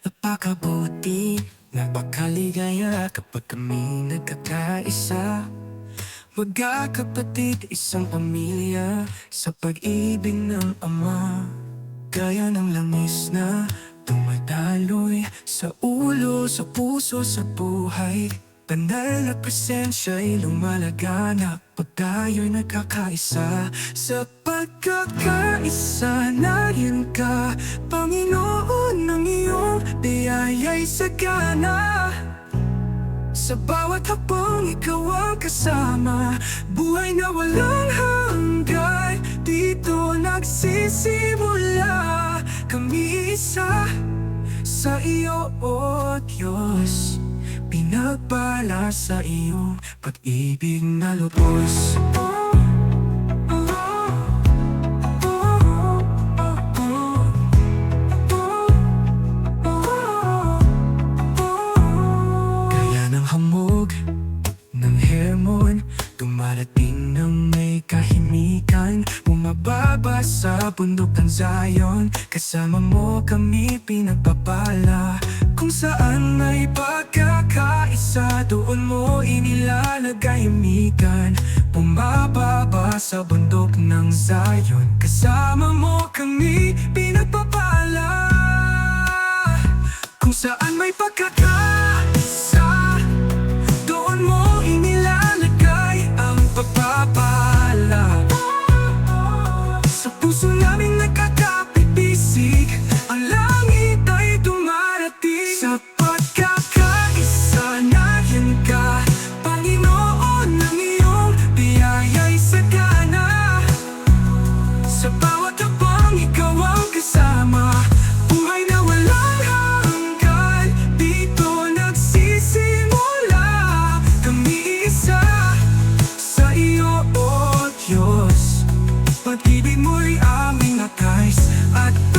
Napakabuti, napakaligaya kapag kami nagkakaisa. Magkakapatid, isang pamilya Sa pag-ibig ng Ama. Gaya ng langis na tumataloy Sa ulo, sa puso, sa buhay. Banal na presensya'y lumalaganap Pag tayo'y nagkakaisa. Sa pagkakaisa ka, Panginoon ng iyong biyaya'y sagana sa bawat hapong ikaw ang kasama. Buhay na walang hanggan Dito nagsisimula. Kami isa sa iyo, O Diyos. Pinagpala sa iyong pag-ibig na lubos Dumarating ng may kahimikan Bumababa sa bundok ng Zion. Kasama mo kami pinagpapala. Kung saan may pagkakaisa Doon mo inilalagay imikan Bumababa sa bundok ng Zion. Kasama mo kami pinagpapala. Kung saan may pagkakaisa I